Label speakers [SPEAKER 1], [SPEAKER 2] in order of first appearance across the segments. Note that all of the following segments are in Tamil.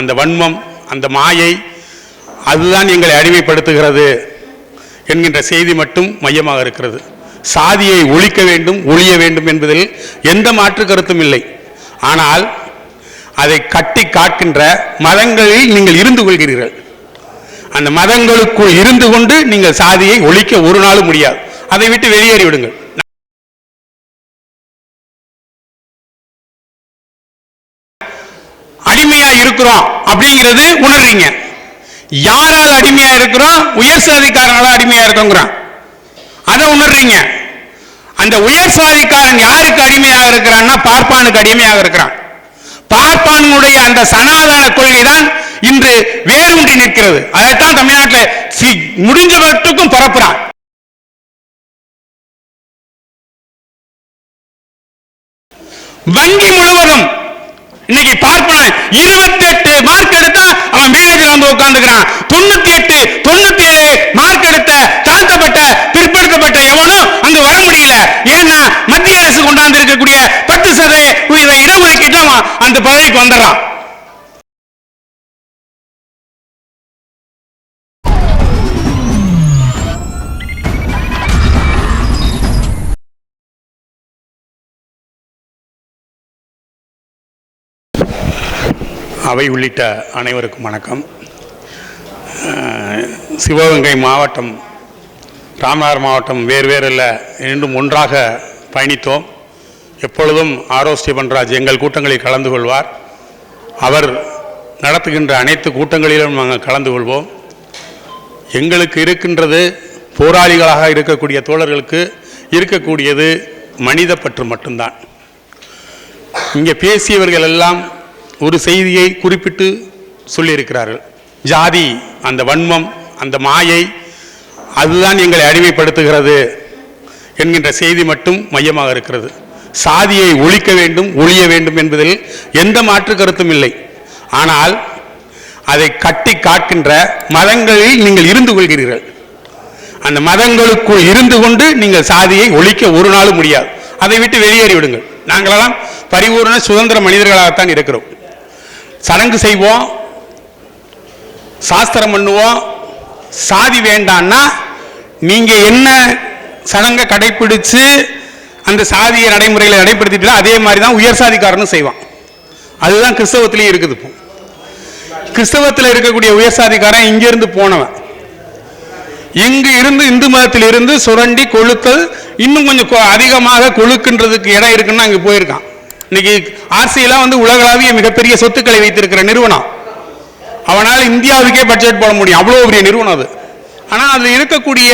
[SPEAKER 1] அந்த வன்மம் அந்த மாயை அதுதான் எங்களை அடிமைப்படுத்துகிறது என்கின்ற செய்தி மட்டும் மையமாக இருக்கிறது. சாதியை ஒழிக்க வேண்டும் ஒழிய வேண்டும் என்பதில் எந்த மாற்று கருத்தும் இல்லை. ஆனால் அதை கட்டி காக்கின்ற மதங்களில் நீங்கள் இருந்து கொள்கிறீர்கள். அந்த மதங்களுக்குள் இருந்து கொண்டு நீங்கள் சாதியை ஒழிக்க ஒரு நாளும் முடியாது. அதை விட்டு வெளியேறி விடுங்கள் இருக்கிறோம் அப்படிங்கிறது உணர்றீங்க. யாரால் அடிமையா இருக்கிறோம்? உயர் சாதிக்காரங்களால் அடிமையா இருக்கோங்கிறான். அதை உணர்றீங்க. அந்த உயர் சாதிக்காரன் யாருக்கு அடிமையாக இருக்கிறான்னா பார்ப்பானுக்கு அடிமையாக இருக்கிறான். பார்ப்பானுடைய அந்த சனாதன கொள்கை தான் இன்று வேரூன்றி நிற்கிறது. அதைத்தான் தமிழ்நாட்டில் முடிஞ்ச மட்டுக்கும் பரப்புறான். வங்கி முழுவதும் இன்னைக்கு பார்ப்பன இருபத்தி எட்டு மார்க் எடுத்தா அவன் மேனேஜர் வந்து உட்கார்ந்துக்கிறான். தொண்ணூத்தி எட்டு தொண்ணூத்தி ஏழு மார்க் எடுத்த தாழ்த்தப்பட்ட பிற்படுத்தப்பட்ட எவனும் அங்கு வர முடியல. ஏன்னா மத்திய அரசு கொண்டாந்து இருக்கக்கூடிய பத்து சதவீத இடஒதுக்கீட்டுல அவன் அந்த பதவிக்கு வந்துடுறான். அவை உள்ளிட்ட அனைவருக்கும் வணக்கம். சிவகங்கை மாவட்டம் ராமநாதர் மாவட்டம் வேறு வேறு இல்லை இரண்டும் ஒன்றாக பயணித்தோம். எப்பொழுதும் ஆரோ ஸ்டீபன்ராஜ் எங்கள் கூட்டங்களில் கலந்து கொள்வார். அவர் நடத்துகின்ற அனைத்து கூட்டங்களிலும் நாங்கள் கலந்து கொள்வோம். எங்களுக்கு இருக்கின்றது போராளிகளாக இருக்கக்கூடிய தோழர்களுக்கு இருக்கக்கூடியது மனித பற்று மட்டும்தான். இங்கே பேசியவர்கள் எல்லாம் ஒரு செய்தியை குறிப்பிட்டு சொல்லியிருக்கிறார்கள். ஜாதி அந்த வன்மம் அந்த மாயை அதுதான் எங்களை அடிமைப்படுத்துகிறது என்கின்ற செய்தி மட்டும் மையமாக இருக்கிறது. சாதியை ஒழிக்க வேண்டும் ஒழிய வேண்டும் என்பதில் எந்த மாற்று கருத்தும் இல்லை. ஆனால் அதை கட்டி காக்கின்ற மதங்களில் நீங்கள் இருந்து கொள்கிறீர்கள். அந்த மதங்களுக்குள் இருந்து கொண்டு நீங்கள் சாதியை ஒழிக்க ஒரு நாளும் முடியாது. அதை விட்டு வெளியேறி விடுங்கள் நாங்களெல்லாம் பரிபூர்ண சுதந்திர மனிதர்களாகத்தான் இருக்கிறோம். சடங்கு செய்வோம் சாஸ்திரம் பண்ணுவோம் சாதி வேண்டான்னா நீங்க என்ன சடங்கை கடைப்பிடிச்சு அந்த சாதிய நடைமுறைகளை நடைபெறுத்திட்டு அதே மாதிரி தான் உயர் சாதிக்காரனும் செய்வான். அதுதான் கிறிஸ்தவத்திலையும் இருக்குது இப்போ. கிறிஸ்தவத்தில் இருக்கக்கூடிய உயர் சாதிக்காரன் இங்கிருந்து போனவன். இங்கு இருந்து இந்து மதத்தில் இருந்து சுரண்டி கொழுத்தல் இன்னும் கொஞ்சம் கொ- அதிகமாக கொழுக்குன்றதுக்கு இடம் இருக்குன்னு அங்கே போயிருக்கான். இன்னைக்கு ஆர்சியெல்லாம் வந்து உலகளாவிய மிகப்பெரிய சொத்துக்களை வைத்திருக்கிற நிறுவனம். அவனால் இந்தியாவுக்கே பட்ஜெட் போட முடியும். அவ்வளோ பெரிய நிறுவனம் அது. ஆனால் அதில் இருக்கக்கூடிய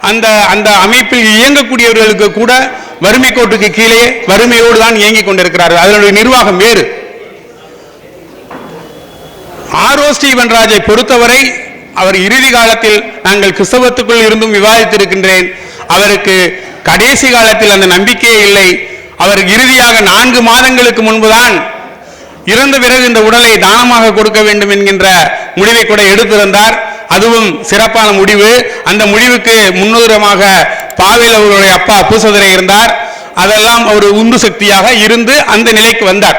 [SPEAKER 1] அந்த அந்த அமைப்பில் இயங்கக்கூடியவர்களுக்கு கூட வறுமை கோட்டுக்கு கீழே வறுமையோடு தான் இயங்கிக் கொண்டிருக்கிறார்கள். அதனுடைய நிர்வாகம் வேறு. ஆரோ ஸ்ரீவன்ராஜை பொறுத்தவரை அவர் இறுதி காலத்தில் நாங்கள் கிறிஸ்தவத்துக்குள் இருந்தும் விவாதித்திருக்கின்றேன். அவருக்கு கடைசி காலத்தில் அந்த நம்பிக்கையே இல்லை. அவர் இறுதியாக நான்கு மாதங்களுக்கு முன்புதான் இறந்த பிறகு இந்த உடலை தானமாக கொடுக்க வேண்டும் என்கின்ற முடிவை கூட எடுத்திருந்தார். அதுவும் சிறப்பான முடிவு. அந்த முடிவுக்கு முன்னுரிதமாக பாவேல் அவர்களுடைய அப்பா பூசதுரை இருந்தார். அதெல்லாம் அவர் உந்து சக்தியாக இருந்து அந்த நிலைக்கு வந்தார்.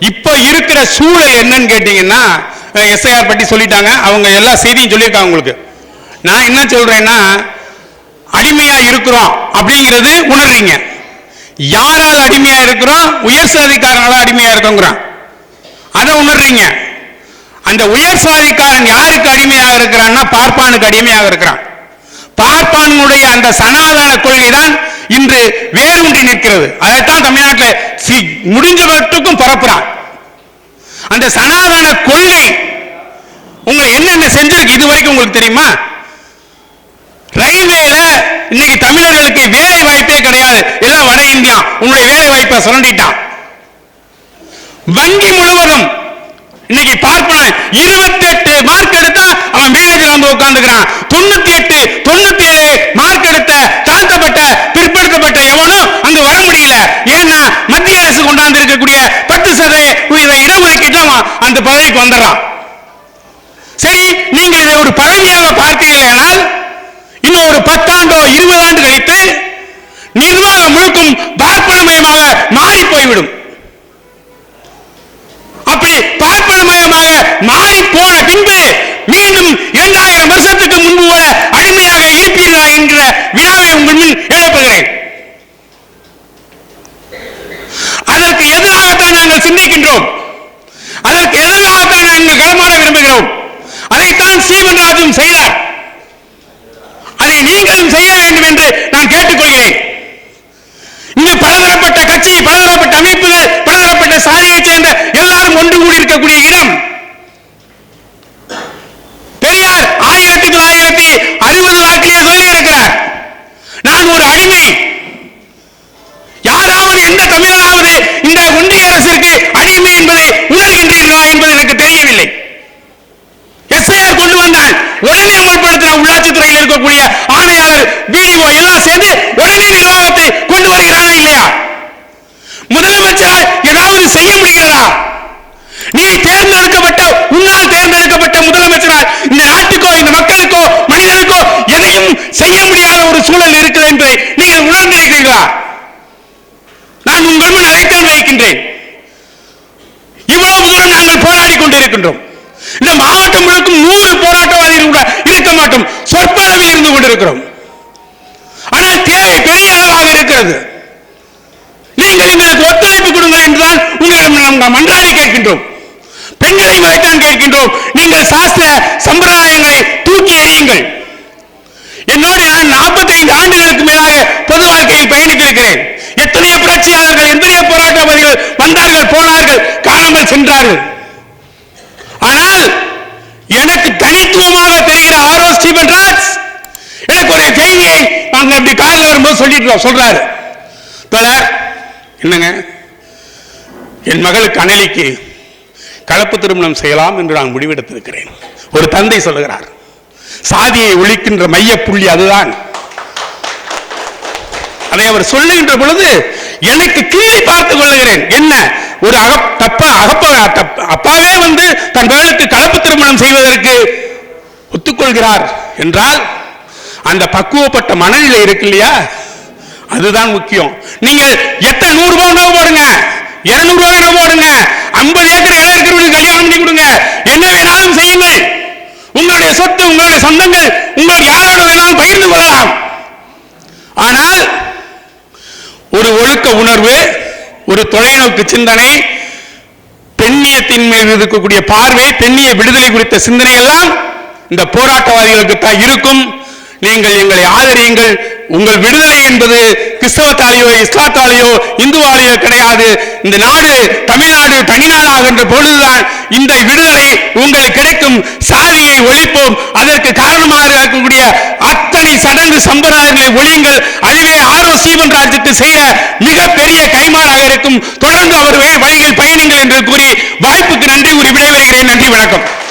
[SPEAKER 1] இப்ப இருக்கிற சூழல் என்னன்னு கேட்டீங்கன்னா எஸ்ஐஆர் பற்றி சொல்லிட்டாங்க. அவங்க எல்லா செய்தியும் சொல்லியிருக்காங்க உங்களுக்கு. நான் என்ன சொல்றேன்னா அடிமையா இருக்கிறோம் அப்படிங்கிறது உணர்றீங்க. யாரால் அடிமையா இருக்கிறோம்? உயர் சாதிக்காரனால அடிமையா இருக்கோங்கிறான். அதை உணர்றீங்க. அந்த உயர் சாதிக்காரன் யாருக்கு அடிமையாக இருக்கிறான்னா பார்ப்பானுக்கு அடிமையாக இருக்கிறான். பார்ப்பானுடைய அந்த சனாதன கொள்கை தான் இன்று வேரூன்றி நிற்கிறது. அதைத்தான் தமிழ்நாட்டில் சி- முடிஞ்ச மட்டுக்கும் பரப்புறான். அந்த சனாதன கொள்கை உங்களை என்னென்ன செஞ்சிருக்கு இது வரைக்கும் உங்களுக்கு தெரியுமா? ரயில்வேல இன்னைக்கு தமிழர்களுக்கு வேலை வாய்ப்பு கிடையாது. எல்லாம் வட இந்தியா உங்களுடைய வேலை வாய்ப்பை சுரண்டிட்டான். வங்கி முழுவதும் இன்னைக்கு பார்ப்பன இருபத்தி எட்டு மார்க் எடுத்தா அவன் மேனேஜர் வந்து உட்கார்ந்துக்கிறான். தொண்ணூத்தி எட்டு தொண்ணூத்தி ஏழு மார்க் எடுத்த தாழ்த்தப்பட்ட பிற்படுத்தப்பட்ட எவனும் அங்க வர முடியல. ஏன்னா மத்திய அரசு கொண்டாந்து இருக்கக்கூடிய பத்து சதவீத இடஒதுக்கீட்டு அவன் அந்த பதவிக்கு வந்துடுறான் சரி நீங்க இதை ஒரு பதவியாக பார்க்கிறீர்களானால் இன்னும் ஒரு பத்தாண்டோ இருபது ஆண்டு கழித்து நிர்வாகம் முழுக்கும் பார்ப்பனமயமாக மாறி போய்விடும் அப்படி பார்ப்பனமயமாக மாறி போன பின்பு மீண்டும் இரண்டாயிரம் வருஷத்துக்கு முன்பு போல அடிமையாக இருப்பீர்களா என்ற வினாவை உங்கள் முன் எழுப்புகிறேன். அதற்கு எதிராகத்தான் நாங்கள் சிந்திக்கின்றோம். அதற்கு எதிராகத்தான் நாங்கள் களமாட விரும்புகிறோம். அதைத்தான் சீவன் ராஜும் செய்தார். அதை நீங்களும் செய்ய வேண்டும் என்று நான் கேட்டுக்கொள்கிறேன். இருக்கக்கூடிய இடம். பெரியார் ஆயிரத்தி தொள்ளாயிரத்தி அறுபது வாக்கிலே சொல்லி இருக்கிறார் நான் ஒரு அடிமை. யாராவது எந்த தமிழராவது இந்த ஒன்றிய அரசிற்கு அடிமை என்பதை உணர்கின்றீர்களா என்பது எனக்கு தெரியவில்லை. எஸ்ஐஆர் கொண்டு வந்தான் உடனே அமல்படுத்தின உள்ளாட்சித்துறையில் இருக்கக்கூடிய ஆணையாளர் பிடிஓ எல்லாம் சேர்ந்து உடனே நிர்வாகத்தை கொண்டு வருகிறாரா இல்லையா? முதலமைச்சரால் ஏதாவது செய்ய முடிகிறதா? நீ தேர்ந்தெடுக்கப்பட்ட உன்னால் தேர்ந்தெடுக்கப்பட்ட முதலமைச்சரால் இந்த நாட்டுக்கோ இந்த மக்களுக்கோ மனிதனுக்கோ எதையும் செய்ய முடியாத ஒரு சூழல் இருக்குது என்பதை நீங்கள் உணர்ந்திருக்கிறீர்களா நான் உங்கள் முன் அழைக்கல் வைக்கின்றேன் இவ்வளவு தூரம் நாங்கள் போராடி கொண்டிருக்கின்றோம் இந்த மாவட்டம் முழுக்கும் நூறு போராட்டவாதிகள் கூட இருக்க மாட்டோம் சொற்ப அளவில் இருந்து கொண்டிருக்கிறோம் ஆனால் தேவை பெரிய அளவாக இருக்கிறது நீங்கள் எங்களுக்கு ஒத்துழைப்பு கொடுங்கள் என்றுதான் உங்களிடம் நாம் மன்றாடி கேட்கின்றோம் பெண்களை முறைத்தான் கேட்கின்றோம் நீங்கள் சாஸ்திர சம்பிரதாயங்களை தூக்கி எறியுங்கள். என்னோடு நான் 45 ஆண்டுகளுக்கு மேலாக பொது வாழ்க்கையில் பயணித்திருக்கிறேன். எத்தனையோ புரட்சியாளர்கள் எத்தனையோ போராட்டவாதிகள் வந்தார்கள் போனார்கள் காணாமல் சென்றார்கள். ஆனால் எனக்கு தனித்துவமாக தெரிகிற ஆரோ ஸ்டீபன் ராஜ் எனக்கு ஒரு செய்தியை நாங்கள் அப்படி காரில் வரும்போது சொல்லிட்டு சொல்றாரு. தோழர் என்னங்க? என் மகளுக்கு அனலிக்கு கலப்பு திருமணம் செய்யலாம் என்று நான் முடிவெடுத்திருக்கிறேன். ஒரு தந்தை சொல்லுகிறார் சாதியை ஒழிக்கின்ற மையப்புள்ளி அதுதான். அதை அவர் சொல்லுகின்ற பொழுது எனக்கு கீழே பார்த்துக் கொள்ளுகிறேன். என்ன? ஒரு அகப் தப்பா அகப்ப அப்பாவே வந்து தன் மகளுக்கு கலப்பு திருமணம் செய்வதற்கு ஒத்துக்கொள்கிறார் என்றால் அந்த பக்குவப்பட்ட மனநிலை இருக்கு இல்லையா? அதுதான் முக்கியம். நீங்கள் எத்தனை நூறு ரூபாய் நோவு போடுங்க. இருநூறு ரூபாய் நோவு போடுங்க. ஐம்பது ஏக்கர் இடம் இருக்கிறவங்களுக்கு கல்யாணம் பண்ணி கொடுங்க. என்ன வேணாலும் செய்யுங்கள். உங்களுடைய சொத்து உங்களுடைய சொந்தங்கள் உங்களுக்கு யாரோட வேணாலும் பகிர்ந்து கொள்ளலாம். ஆனால் ஒரு ஒழுக்க உணர்வு ஒரு தொலைநோக்கு சிந்தனை பெண்ணியத்தின் மீது இருக்கக்கூடிய பார்வை பெண்ணிய விடுதலை குறித்த சிந்தனை எல்லாம் இந்த போராட்டவாதிகளுக்கு தான் இருக்கும். நீங்கள் எங்களை ஆதரியுங்கள். உங்கள் விடுதலை என்பது கிறிஸ்தவத்தாலேயோ இஸ்லாத்தாலேயோ இந்துவாலேயோ கிடையாது. இந்த நாடு தமிழ்நாடு தனிநாடாகின்ற பொழுதுதான் இந்த விடுதலை உங்களுக்கு கிடைக்கும். சாதியை ஒழிப்போம். அதற்கு காரணமாக இருக்கக்கூடிய அத்தனை சடங்கு சம்பிரதாயங்களை ஒழியுங்கள். அதுவே ஆரோ சீவன் ராஜுக்கு செய்த மிகப்பெரிய கைமாறாக இருக்கும். தொடர்ந்து அவர் வழியில் பயணிங்கள் என்று கூறி வாய்ப்புக்கு நன்றி கூறி விடைபெறுகிறேன். நன்றி வணக்கம்.